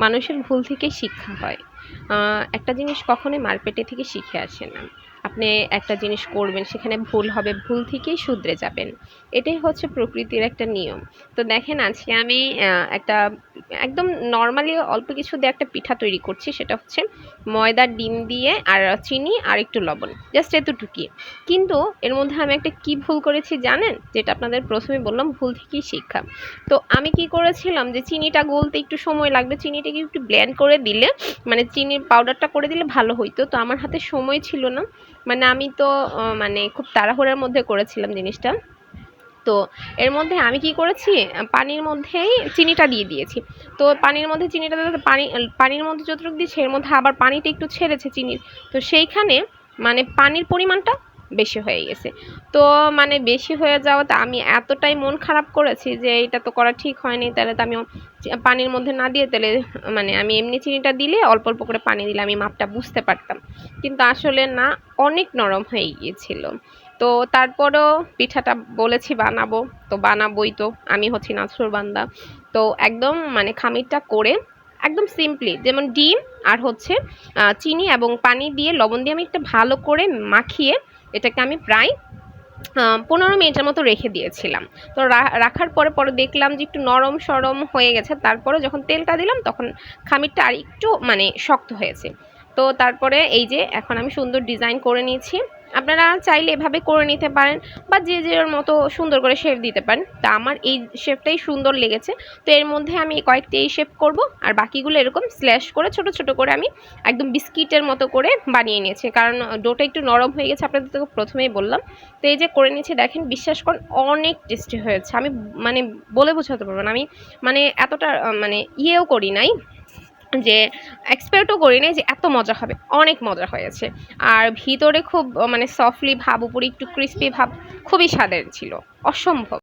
মানুষের ভুল থেকে শিক্ষা হয়। একটা জিনিস কখনোই মারপেটে থেকে শিখে আসে না। আপনি একটা জিনিস করবেন, সেখানে ভুল হবে, ভুল থেকেই শুধরে যাবেন। এটাই হচ্ছে প্রকৃতির একটা নিয়ম। তো দেখেন, আজকে আমি একটা একদম নর্মালি অল্প কিছু দিয়ে একটা পিঠা তৈরি করছি, সেটা হচ্ছে ময়দা, ডিম দিয়ে আর চিনি আর একটু লবণ জাস্ট এতটুকুই। কিন্তু এর মধ্যে আমি একটা কি ভুল করেছি জানেন? যেটা আপনাদের প্রথমে বললাম, ভুল থেকেই শিক্ষা। তো আমি কি করেছিলাম যে চিনিটা গলতে একটু সময় লাগবে, চিনিটাকে একটু ব্লেন্ড করে দিলে মানে চিনির পাউডারটা করে দিলে ভালো হইতো। তো আমার হাতে সময় ছিল না। মানে আমি তো মানে খুব তাড়াহুড়োর মধ্যে করেছিলাম জিনিসটা। তো এর মধ্যে আমি কি করেছি? পানির মধ্যেই চিনিটা দিয়ে দিয়েছি। তো পানির মধ্যে চিনিটা পানি, পানির মধ্যে যতটুকু দিয়েছি, এর মধ্যে আবার পানিটা একটু ছেড়েছে চিনির। তো সেইখানে মানে পানির পরিমাণটা বেশি হয়ে গেছে। তো মানে বেশি হয়ে যাওয়াতে আমি এতটাই মন খারাপ করেছি যে এটা তো করা ঠিক হয়নি, তাহলে তো আমি পানির মধ্যে না দিয়ে তাহলে মানে আমি এমনি চিনিটা দিলে অল্প অল্প করে পানি দিলে আমি মাপটা বুঝতে পারতাম। কিন্তু আসলে না, অনেক নরম হয়ে গিয়েছিল। তো তারপরেও পিঠাটা বলেছি বানাবো, তো বানাবোই তো, আমি হচ্ছি নাছর বান্দা। তো একদম মানে খামিরটা করে একদম সিম্পলি যেমন ডিম আর হচ্ছে চিনি এবং পানি দিয়ে লবণ দিয়ে আমি একটা ভালো করে মাখিয়ে এটাকে আমি প্রায় পনেরো মিনিটের মতো রেখে দিয়েছিলাম। তো রাখার পরে পরে দেখলাম যে একটু নরম সরম হয়ে গেছে তারপরে যখন তেলটা দিলাম তখন খামিরটা আর একটু মানে শক্ত হয়েছে। তো তারপরে এই যে এখন আমি সুন্দর ডিজাইন করে নিয়েছি। আপনারা চাইলে এভাবে করে নিতে পারেন বা যে যের মতো সুন্দর করে শেপ দিতে পারেন। তা আমার এই শেপটাই সুন্দর লেগেছে। তো এর মধ্যে আমি কয়েকটি এই শেপ করব আর বাকিগুলো এরকম স্ল্যাশ করে ছোট ছোট করে আমি একদম বিস্কিটের মতো করে বানিয়ে নিয়েছি। কারণ ডোটা একটু নরম হয়ে গেছে, আপনাদের তো প্রথমেই বললাম। তো এই যে করে নিয়েছি, দেখেন বিশ্বাস করুন অনেক টেস্টি হয়েছে। আমি মানে বলে বোঝাতে পারব না। আমি মানে এতটা মানে ইয়েও করি নাই। যে এক্সপেক্টও করি নাই যে এত মজা হবে, অনেক মজা হয়েছে। আর ভিতরে খুব মানে সফটলি ভাব, উপরে একটু ক্রিস্পি ভাব, খুবই স্বাদের ছিল, অসম্ভব।